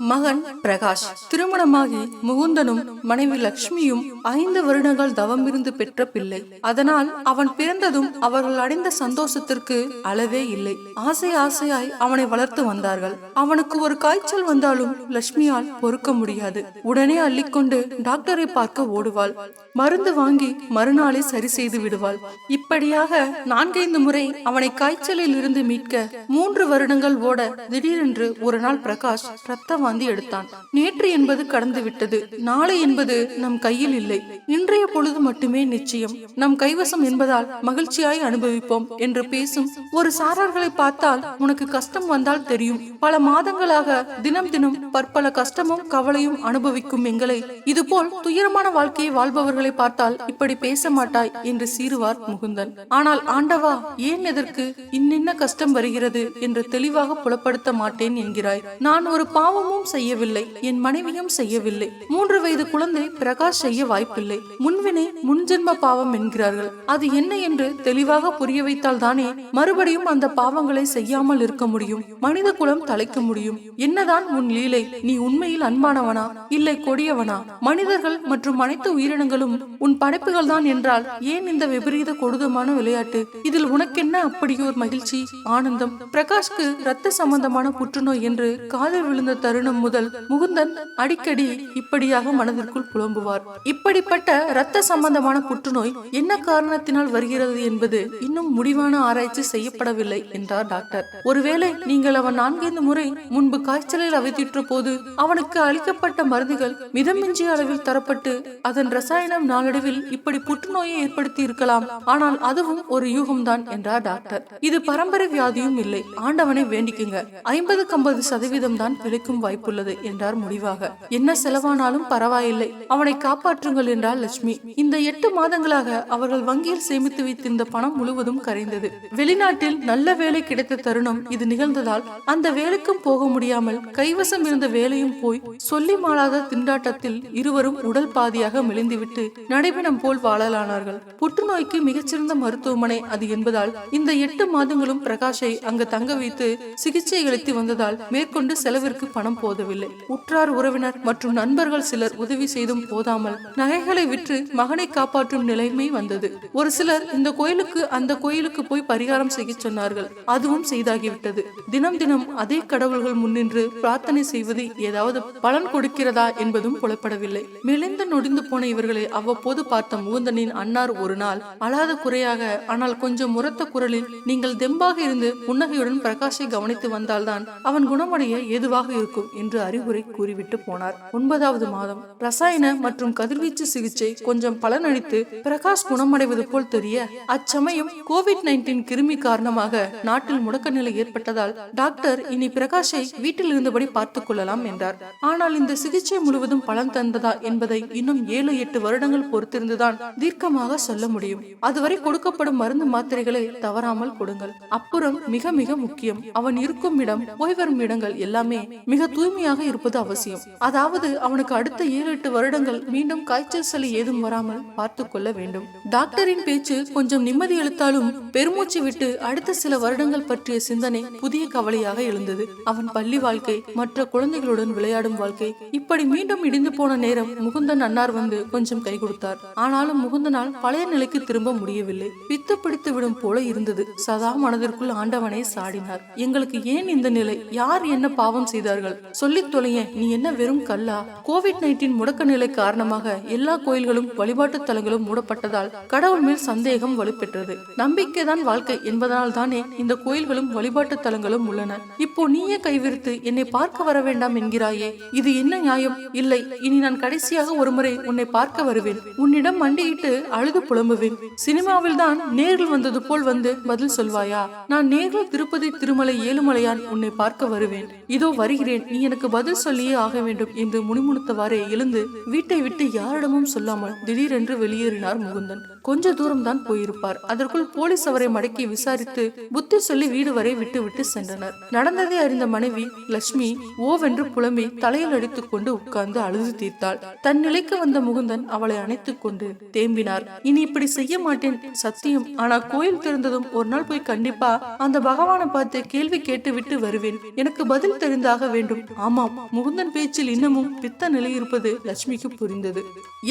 மகன் பிரகாஷ். திருமணமாகி முகுந்தனும் மனைவி லட்சுமியும் ஐந்து வருடங்கள் தவமிருந்து பெற்ற பிள்ளை. அதனால் அவன் பிறந்ததும் அவர்கள் அடைந்த சந்தோஷத்திற்கு அளவே இல்லை. ஆசை ஆசையாய் அவனை வளர்த்து வந்தார்கள். அவனுக்கு ஒரு காய்ச்சல் வந்தாலும் லட்சுமியால் பொறுக்க முடியாது. உடனே அள்ளிக்கொண்டு டாக்டரை பார்க்க ஓடுவாள். மருந்து வாங்கி மறுநாளே சரி செய்து விடுவாள். இப்படியாக நான்கைந்து முறை அவனை காய்ச்சலில் இருந்து மீட்க மூன்று வருடங்கள் ஓட திடீரென்று ஒரு நாள் பிரகாஷ் ரத்த வாந்தி எடுத்தான். நேற்று என்பது கடந்து விட்டது. நாளை என்பது நம் கையில் இல்லை. இன்றைய பொழுது மட்டுமே நிச்சயம். நம் கைவசம் என்பதால் மகிழ்ச்சியாய் அனுபவிப்போம் என்று பேசும் ஒரு சாரார்களை பார்த்தால் உனக்கு கஷ்டம் வந்தால் தெரியும். பல மாதங்களாக தினம் தினம் பற்பல கஷ்டமும் கவலையும் அனுபவிக்கும் எங்களை இதுபோல் துயரமான வாழ்க்கையை வாழ்பவர்களை பார்த்தால் இப்படி பேச மாட்டாய் என்று சீருவார் முகுந்தன். ஆனால் ஆண்டவா ஏன் எதற்கு இன்னின்ன கஷ்டம் வருகிறது? என்று தெளிவாக புலப்படுத்த மாட்டேன் என்கிறாய். நான் ஒரு அப்பாவும் செய்யவில்லை என் மனைவியும் செய்யவில்லை. மூன்று வயது குழந்தை பிரகாஷ் செய்ய வாய்ப்பில்லை. முன்வினை முன்ஜென்ம பாவம் என்கிறார்கள். அது என்ன என்று தெளிவாக புரிய வைத்தால் தானே மறுபடியும் அந்த பாவங்களை செய்யாமல் இருக்க முடியும். மனித குலம் தலைக்க முடியும். என்னதான் உன் லீலை நீ உண்மையில் அன்பானவனா? இல்லை கொடியவனா? மனிதர்கள் மற்றும் அனைத்து உயிரினங்களும் உன் படைப்புகள் தான் என்றால் ஏன் இந்த விபரீத கொடூரமான விளையாட்டு? இதில் உனக்கென்ன அப்படியோர் மகிழ்ச்சி ஆனந்தம்? பிரகாஷ்க்கு ரத்த சம்பந்தமான புற்றுநோய் என்று காதல் விழுந்த தருணம் முதல் முகுந்தன் அடிக்கடி இப்படியாக மனதிற்குள் புலம்புவார். இப்படிப்பட்ட இரத்த சம்பந்தமான புற்றுநோய் என்ன காரணத்தினால் வருகிறது என்பது இன்னும் முடிவான ஆராய்ச்சி செய்யப்படவில்லை என்றார் டாக்டர். ஒருவேளை நீங்கள் அவன் நான்கைந்து முறை முன்பு காய்ச்சலில் அவதியுற்ற போது அவனுக்கு அளிக்கப்பட்ட மருந்துகள் மிதமிஞ்சிய அளவில் தரப்பட்டு அதன் ரசாயனம் நாளடைவில் இப்படி புற்றுநோயை ஏற்படுத்தி இருக்கலாம். ஆனால் அதுவும் ஒரு யூகம்தான் என்றார் டாக்டர். இது பரம்பரை வியாதியும் இல்லை. ஆண்டவனை வேண்டிக்குங்க. ஐம்பதுக்கு ஐம்பது சதவீதம் தான் பிழைக்கும் வாய்ப்பு. வாய்ப்புள்ளது என்றார் முடிவாக. என்ன செலவானாலும் பரவாயில்லை. அவனை காப்பாற்றுங்கள் என்றார் லட்சுமி. இந்த எட்டு மாதங்களாக அவர்கள் வங்கியில் சேமித்து வைத்திருந்த பணம் முழுவதும் கரைந்தது. வெளிநாட்டில் நல்ல வேலை கிடைத்த தருணம் இது நிகழ்ந்ததால் அந்த வேலைக்கும் போக முடியாமல் கைவசம் இருந்த வேலையும் போய் சொல்லி மாளாத திண்டாட்டத்தில் இருவரும் உடல் பாதியாக மெலிந்துவிட்டு நடைபெணம் போல் வாழலானார்கள். புற்றுநோய்க்கு மிகச்சிறந்த மருத்துவமனை அது என்பதால் இந்த எட்டு மாதங்களும் பிரகாஷை அங்கு தங்க வைத்து சிகிச்சை அளித்து வந்ததால் மேற்கொண்டு செலவிற்கு பணம் போதவில்லை. உற்றார் உறவினர் மற்றும் நண்பர்கள் சிலர் உதவி செய்தும் போதாமல் நகைகளை விற்று மகனை காப்பாற்றும் நிலைமை வந்தது. ஒரு சிலர் இந்த கோயிலுக்கு அந்த கோயிலுக்கு போய் பரிகாரம் செய்ய சொன்னார்கள். அதுவும் செய்தாகிவிட்டது. தினம் தினம் அதே கடவுள்கள் முன்னின்று பிரார்த்தனை செய்வது ஏதாவது பலன் கொடுக்கிறதா என்பதும் புலப்படவில்லை. மெலிந்து நொடிந்து போன இவர்களை அவ்வப்போது பார்த்த முகுந்தனின் அன்னார் ஒரு நாள் அழாத குறையாக ஆனால் கொஞ்சம் உரத்த குரலில் நீங்கள் தெம்பாக இருந்து புன்னகையுடன் பிரகாஷை கவனித்து வந்தால்தான் அவன் குணமடைய ஏதுவாக இருக்கும். என்று அறிவுரை கூறிவிட்டு போனார். ஒன்பதாவது மாதம் ரசாயன மற்றும் கதிர்வீச்சு சிகிச்சை கொஞ்சம் பலனளித்து பிரகாஷ் குணமடைவது போல் தெரிய அச்சமயம் கோவிட் நைன்டீன் கிருமி காரணமாக நாட்டில் முடக்க நிலை ஏற்பட்டதால் டாக்டர் இனி பிரகாஷை வீட்டில் இருந்தபடி பார்த்துக் கொள்ளலாம் என்றார். ஆனால் இந்த சிகிச்சை முழுவதும் பலன் தந்ததா என்பதை இன்னும் ஏழு எட்டு வருடங்கள் பொறுத்திருந்துதான் தீர்க்கமாக சொல்ல முடியும். அதுவரை கொடுக்கப்படும் மருந்து மாத்திரைகளை தவறாமல் கொடுங்கள். அப்புறம் மிக மிக முக்கியம் அவன் இருக்கும் இடம் ஓய்வரும் இடங்கள் எல்லாமே மிக தூய்மையாக இருப்பது அவசியம். அதாவது அவனுக்கு அடுத்த ஏழு எட்டு வருடங்கள் மீண்டும் காய்ச்சல் சளி ஏதும் வராமல் பார்த்து கொள்ள வேண்டும். டாக்டரின் பேச்சு கொஞ்சம் நிம்மதி அளித்தாலும் பெருமூச்சு விட்டு அடுத்த சில வருடங்கள் பற்றிய சிந்தனை புதிய கவலையாக எழுந்தது. அவன் பள்ளி வாழ்க்கை மற்ற குழந்தைகளுடன் விளையாடும் வாழ்க்கை இப்படி மீண்டும் இடிந்து போன நேரம் முகுந்தன் அன்னார் வந்து கொஞ்சம் கை கொடுத்தார். ஆனாலும் முகுந்தனால் பழைய நிலைக்கு திரும்ப முடியவில்லை. பித்து பிடித்து விடும் போல இருந்தது. சதா மனதிற்குள் ஆண்டவனை சாடினார். எங்களுக்கு ஏன் இந்த நிலை? யார் என்ன பாவம் செய்தார்கள்? சொல்லி தொலைய நீ என்ன வெறும் கல்லா? கோவிட் நைன்டீன் முடக்க நிலை காரணமாக எல்லா கோயில்களும் வழிபாட்டு தலங்களும் மூடப்பட்டதால் கடவுள் மேல் சந்தேகம் வலுப்பெற்றது. நம்பிக்கைதான் வாழ்க்கை என்பதனால் தானே இந்த கோயில்களும் வழிபாட்டு தலங்களும் உள்ளன. இப்போ நீயே கைவிரித்து என்னை பார்க்க வர வேண்டாம் என்கிறாயே இது என்ன நியாயம்? இல்லை இனி நான் கடைசியாக ஒருமுறை உன்னை பார்க்க வருவேன். உன்னிடம் மண்டியிட்டு அழுது புலம்புவேன். சினிமாவில் தான் நேரில் வந்தது போல் வந்து பதில் சொல்வாயா? நான் நேரில் திருப்பதி திருமலை ஏழுமலையான் உன்னை பார்க்க வருவேன். இதோ வருகிறேன் நீ எனக்கு பதில் சொல்லியே ஆக வேண்டும். என்று முணுமுணுத்தவாறே எழுந்து வீட்டை விட்டு யாரிடமும் சொல்லாமல் திடீரென்று வெளியேறினார் முகுந்தன். கொஞ்ச தூரம் தான் போயிருப்பார். அதற்குள் போலீஸ் அவரை மடக்கி விசாரித்து புத்தி சொல்லி வீடு வரை விட்டு விட்டு சென்றனர். நடந்ததை அறிந்த மனைவி லட்சுமி ஓவென்று புலம்பி தலையில் அடித்துக் கொண்டு உட்கார்ந்து அழுது தீர்த்தாள். தன் நிலைக்கு வந்த முகுந்தன் அவளை அணைத்துக் கொண்டு தேம்பினார். இனி இப்படி செய்ய மாட்டேன் சத்தியம். ஆனா கோயில் திறந்ததும் ஒரு நாள் போய் கண்டிப்பா அந்த பகவானை பார்த்து கேள்வி கேட்டு விட்டு வருவேன். எனக்கு பதில் தெரிந்தாக வேண்டும். ஆமாம். முகுந்தன் பேச்சில் இன்னமும் பித்த நிலை இருப்பது லட்சுமிக்கு புரிந்தது.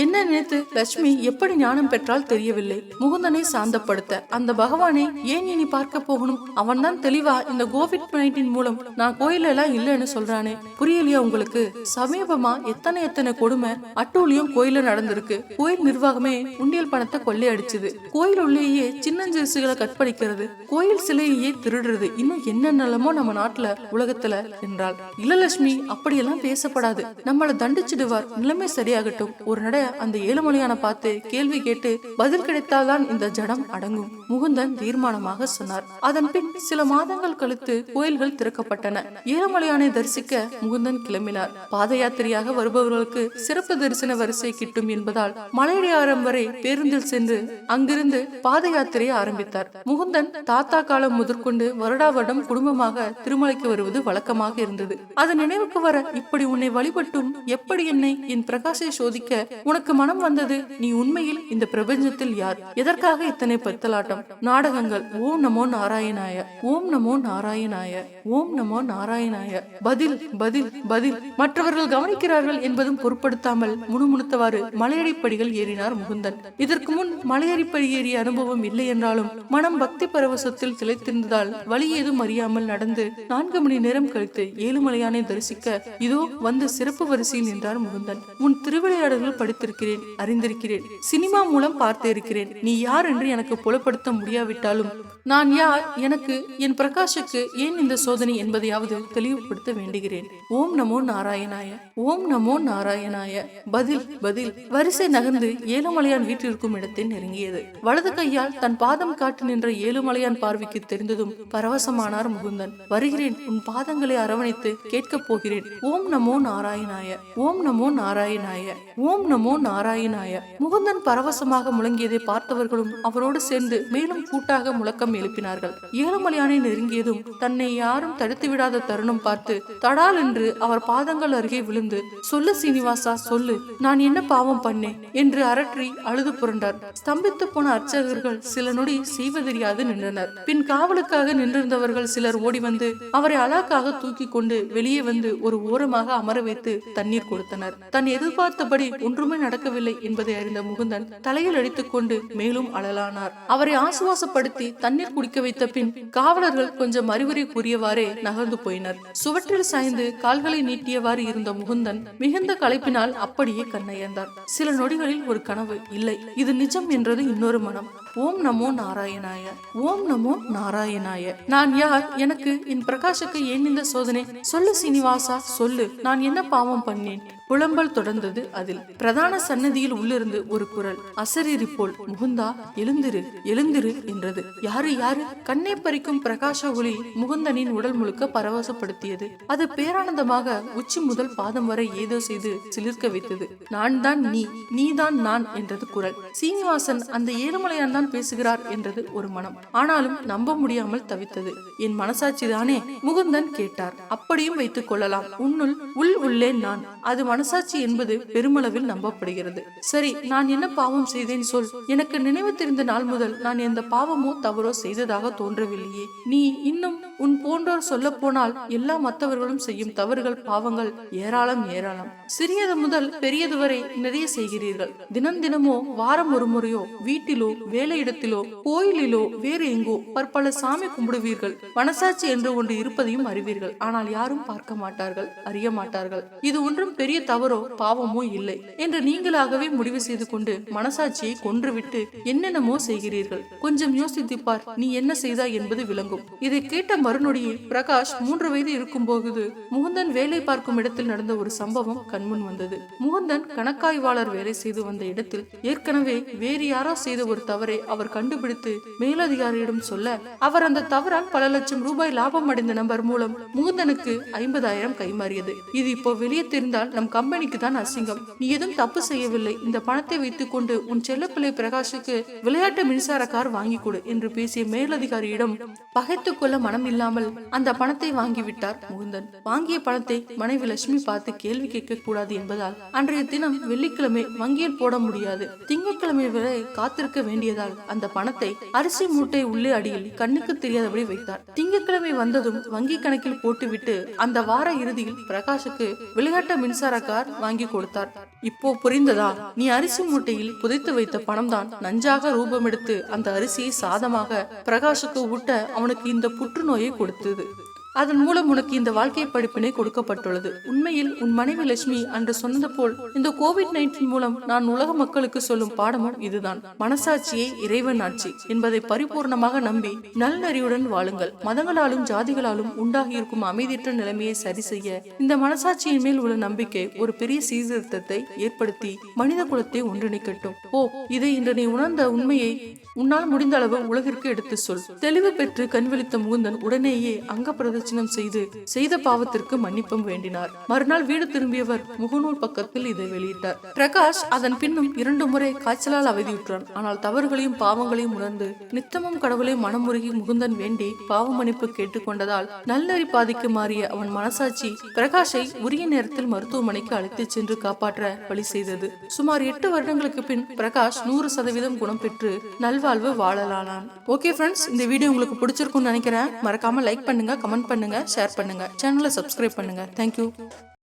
என்ன நினைத்து லட்சுமி எப்படி ஞானம் பெற்றால் தெரியும்? தெரியவில்லை. முகுந்தனை சாந்தப்படுத்த அந்த பகவானை ஏன் இனி பார்க்க போகணும்? அவன் தான் தெளிவா இந்த கோவிட் நைன்டீன் மூலம் நான் கோயில எல்லாம் இல்லைன்னு சொல்றானே. புரியலையா உங்களுக்கு? சமீபமா எத்தனை எத்தனை கொடுமை அட்டூழியம் கோயில நடந்திருக்கு. கோயில் நிர்வாகமே உண்டியல் பணத்தை கொள்ளையடிச்சது. கோயில் உள்ளேயே சின்னஞ்சிறுசுகளை கற்பழிக்கிறது கோயில் சிலையையே திருடுறது. இன்னும் என்னென்னலமோ நம்ம நாட்டுல உலகத்துல என்றாள். இளலட்சுமி அப்படியெல்லாம் பேசப்படாது. நம்மள தண்டிச்சிடுவார். நிலைமை சரியாகட்டும். ஒரு நட அந்த ஏழுமலையான பார்த்து கேள்வி கேட்டு பதில் பதில் கிடைத்தால்தான் இந்த ஜடம் அடங்கும் முகுந்தன் தீர்மானமாக சொன்னார். அதன் பின் சில மாதங்கள் கழித்து கோயில்கள் திறக்கப்பட்டன. ஏழுமலையானை தரிசிக்க முகுந்தன் கிளம்பினார். பாத யாத்திரையாக வருபவர்களுக்கு சிறப்பு தரிசன வரிசை கிட்டும் என்பதால் மலையடியாரம் வரை பேருந்தில் சென்று அங்கிருந்து பாத யாத்திரையை ஆரம்பித்தார். முகுந்தன் தாத்தா காலம் முதற்கொண்டு வருடா வருடம் குடும்பமாக திருமலைக்கு வருவது வழக்கமாக இருந்தது. அது நினைவுக்கு வர இப்படி உன்னை வழிபட்டும் எப்படி என்னை என் பிரகாசை சோதிக்க உனக்கு மனம் வந்தது? நீ உண்மையில் இந்த பிரபஞ்சத்தில் யார்? எதற்காக இத்தனை பெத்தலாட்டம்? நாடகங்கள். ஓம் நமோ நாராயணாய. ஓம் நமோ நாராயணாய. ஓம் நமோ நாராயணாய. பதில் பதில் பதில். மற்றவர்கள் கவனிக்கிறார்கள் என்பதும் பொருட்படுத்தாமல் முணுமுணுத்தவாறு மலையடிப்படிகள் ஏறினார் முகுந்தன். இதற்கு முன் மலையடிப்படி ஏறிய அனுபவம் இல்லை என்றாலும் மனம் பக்தி பரவசத்தில் திளைத்திருந்ததால் வழி ஏதும் அறியாமல் நடந்து நான்கு மணி நேரம் கழித்து ஏழுமலையானை தரிசிக்க இதோ வந்து சிறப்பு வரிசையில் நின்றார் முகுந்தன். உன் திருவிளையாடல்கள் படித்திருக்கிறேன் அறிந்திருக்கிறேன். சினிமா மூலம் பார்த்து பார்த்திருக்கிறேன் நீ யார் என்று எனக்கு புலப்படுத்த முடியாவிட்டாலும் நான் யார்? எனக்கு என் பிரகாஷுக்கு ஏன் இந்த சோதனை என்பதையாவது தெளிவுபடுத்த வேண்டுகிறேன். ஓம் நமோ நாராயணாய ஓம் நமோ நாராயணாய. பதில் பதில். வரிசை நகர்ந்து ஏழுமலையான் வீட்டிற்கும் இடத்தை நெருங்கியது. வலது கையால் தன் பாதம் காட்டி நின்ற ஏழுமலையான் பார்வைக்கு தெரிந்ததும் பரவசமானார் முகுந்தன். வருகிறேன் உன் பாதங்களை அரவணைத்து கேட்கப் போகிறேன். ஓம் நமோ நாராயணாய ஓம் நமோ நாராயணாய ஓம் நமோ நாராயணாய. முகுந்தன் பரவசமாக முழங்கியதை பார்த்தவர்களும் அவரோடு சேர்ந்து மேலும் கூட்டாக முழக்கம் எழுப்பினார்கள். ஏழுமலையானை நெருங்கியதும் தன்னை யாரும் தடுத்து விடாத தருணம் பார்த்து தடால் என்று அவர் பாதங்கள் அருகே விழுந்து சொல்லு சீனிவாசா சொல்லு நான் என்ன பாவம் பண்ணேன்? என்று அரற்றி அழுது புரண்டார். ஸ்தம்பித்து போன அர்ச்சகர்கள் சில நொடி செய்வதறியாது நின்றனர். பின் காவலுக்காக நின்றிருந்தவர்கள் சிலர் ஓடி வந்து அவரை அழகாக தூக்கி கொண்டு வெளியே வந்து ஒரு ஓரமாக அமர வைத்து தண்ணீர் கொடுத்தனர். தன் எதிர்பார்த்தபடி ஒன்றுமே நடக்கவில்லை என்பதை அறிந்த முகுந்தன் தலையில் அடித்துக் கொண்டு மேலும் அழலானார். அவரை ஆசுவாசப்படுத்தி தண்ணீர் குடிக்க வைத்த பின் காவலர்கள் கொஞ்சம் அறிவுரை கூறியவாறே நகர்ந்து போயினர். சுவற்றில் சாய்ந்து கால்களை நீட்டியவாறு இருந்த முகுந்தன் மிகுந்த களைப்பினால் அப்படியே கண்ணயர்ந்தார் சில நொடிகளில் ஒரு கனவு இல்லை. இது நிஜம் என்றது இன்னொரு மனம். ஓம் நமோ நாராயணாய. ஓம் நமோ நாராயணாய. நான் யார்? எனக்கு என் பிரகாஷுக்கு ஏன் இந்த சோதனை? சொல்லு சீனிவாசா சொல்லு. நான் என்ன பாவம் பண்ணேன்? புலம்பல் தொடர்ந்தது அதில். பிரதான சன்னதியில் உள்ளிருந்து ஒரு குரல் அசரீரி போல் முகுந்தா எழுந்திரு எழுந்திரு என்றது. யாரு யாரு? கண்ணை பறிக்கும் பிரகாச ஒளி முகுந்தனின் உடல் முழுக்க பரவசப்படுத்தியது. அது பேரானந்தமாக உச்சி முதல் பாதம் வரை ஏதோ செய்து சிலிர்க்க வைத்தது. நான் தான் நீ நீதான் நான் என்றது குரல். சீனிவாசன் அந்த ஏழுமலையான் தான் பேசுகிறார் என்றது ஒரு மனம். ஆனாலும் நம்ப முடியாமல் தவித்தது. என் மனசாட்சி தானே முகுந்தன் கேட்டார். அப்படியும் வைத்துக் கொள்ளலாம். உன்னுள் உள் உள்ளே நான். அது மனசாட்சி என்பது பெருமளவில் நம்பப்படுகிறது. சரி நான் என்ன பாவம் செய்தேன் சொல். எனக்கு நினைவு தெரிந்த நாள் முதல் நான் எந்த பாவமோ தவறோ செய்ததாக தோன்றவில்லையே. நீ இன்னும் உன் போன்றோர் சொல்ல போனால் எல்லா மற்றவர்களும் செய்யும் தவறுகள் பாவங்கள் ஏராளம் ஏராளம். சிறியது முதல் பெரியது வரை நிறைய செய்கிறீர்கள். தினம் தினமோ வாரம் ஒரு முறையோ வீட்டிலோ வேலையிடத்திலோ கோயிலிலோ வேறு எங்கோ பற்பல சாமி கும்பிடுவீர்கள். மனசாட்சி என்று ஒன்று இருப்பதையும் அறிவீர்கள். ஆனால் யாரும் பார்க்க மாட்டார்கள் அறிய மாட்டார்கள். இது ஒன்றும் பெரிய தவறோ பாவமோ இல்லை என்று நீங்களாகவே முடிவு செய்து கொண்டு மனசாட்சியை கொன்றுவிட்டு என்னென்னமோ செய்கிறீர்கள். கொஞ்சம் யோசித்து பார் நீ என்ன செய்தாய் என்பது விளங்கும். இதை கேட்ட மறுநொடியில் பிரகாஷ் மூன்று வயது இருக்கும் போது முகுந்தன் வேலை பார்க்கும் இடத்தில் நடந்த ஒரு சம்பவம் கண்முன் வந்தது. முகுந்தன் கணக்காய்வாளர் வேலை செய்து வந்த இடத்தில் ஏற்கனவே வேறு யாரோ செய்த ஒரு தவறை அவர் கண்டுபிடித்து மேலதிகாரியிடம் சொல்ல அவர் அந்த தவறால் பல லட்சம் ரூபாய் லாபம் அடைந்த நபர் மூலம் முகுந்தனுக்கு ஐம்பதாயிரம் கைமாறியது. இது இப்போ வெளியே தெரிந்தால் நம் கம்பெனிக்கு தான் அசிங்கம் நீ எதுவும் தப்பு செய்யவில்லை. இந்த பணத்தை வைத்துக்கொண்டு உன் செல்லப்பிள்ளை பிரகாஷுக்கு விளையாட்டு மின்சார கார் வாங்கி கொடு என்று பேசிய மேலதிகாரியிடம் பகைத்துக் கொள்ள மனம் இல்லாமல் அந்த பணத்தை வாங்கிவிட்டார் முகுந்தன். வாங்கிய பணத்தை மனைவி லட்சுமி பார்த்து கேள்வி கேட்க கூடாது என்பதால் அன்றைய தினம் வெள்ளிக்கிழமை வங்கியில் போட முடியாது. திங்கட்கிழமை வரை காத்திருக்க வேண்டியதால் அந்த பணத்தை அரிசி மூட்டை உள்ளே அடியில் கண்ணுக்கு தெரியாதபடி வைத்தார். திங்கட்கிழமை வந்ததும் வங்கி கணக்கில் போட்டுவிட்டு அந்த வார இறுதியில் பிரகாஷுக்கு விளையாட்டு மின்சார கார் வாங்கி கொடுத்தார். இப்போ புரிந்ததா? நீ அரிசி மூட்டையில் புதைத்து வைத்த பணம்தான் நஞ்சாக ரூபமெடுத்து அந்த அரிசியை சாதமாக பிரகாஷுக்கு ஊட்ட அவனுக்கு இந்த புற்றுநோயை கொடுத்தது. அதன் மூலம் உனக்கு இந்த வாழ்க்கை படிப்பினை கொடுக்கப்பட்டுள்ளது. உண்மையில் உன் மனைவி லட்சுமி அன்று சொன்னது போல் இந்த கோவிட் நைன்டீன் மூலம் நான் உலக மக்களுக்கு சொல்லும் பாடமும் இதுதான். மனசாட்சியே இறைவன் ஆட்சி என்பதை பரிபூர்ணமாக நம்பி நல்லறிவுடன் வாழுங்கள். மதங்களாலும் ஜாதிகளாலும் உண்டாகி இருக்கும் அமைதியற்ற நிலைமையை சரி செய்ய இந்த மனசாட்சியின் மேல் உள்ள நம்பிக்கை ஒரு பெரிய சீர்திருத்தத்தை ஏற்படுத்தி மனித குலத்தை ஒன்றிணைக்கட்டும். ஓ இதை இன்று நீ உணர்ந்த உண்மையை உன்னால் முடிந்த அளவு உலகிற்கு எடுத்து சொல். தெளிவு பெற்று கண்விழித்த முகுந்தன் உடனேயே அங்க பிரதட்சணம் செய்து செய்த பாவத்திற்கு மன்னிப்பும் வேண்டினார். மறுநாள் வீடு திரும்பியவர் முகநூல் பக்கத்தில் இதை வெளியிட்டார். பிரகாஷ் அதன் பின்னும் இரண்டு முறை காய்ச்சலால் அவதியுற்றான். ஆனால் தவறுகளையும் பாவங்களையும் உணர்ந்து நித்தமும் கடவுளை மனமுருகி முகுந்தன் வேண்டி பாவ மன்னிப்பு கேட்டுக்கொண்டதால் நல்லறி பாதிக்கு மாறிய அவன் மனசாட்சி பிரகாஷை உரிய நேரத்தில் மருத்துவமனைக்கு அழைத்துச் சென்று காப்பாற்ற வழி செய்தது. சுமார் எட்டு வருடங்களுக்கு பின் பிரகாஷ் நூறு சதவீதம் குணம் பெற்று நல்வ நல்வாழ்வு வாழலானான் ஓகே ஃப்ரெண்ட்ஸ் இந்த வீடியோ உங்களுக்கு பிடிச்சிருக்கும்னு நினைக்கிறேன். மறக்காம லைக் பண்ணுங்க கமெண்ட் பண்ணுங்க ஷேர் பண்ணுங்க. சேனலை சப்ஸ்கிரைப் பண்ணுங்க. தேங்க்யூ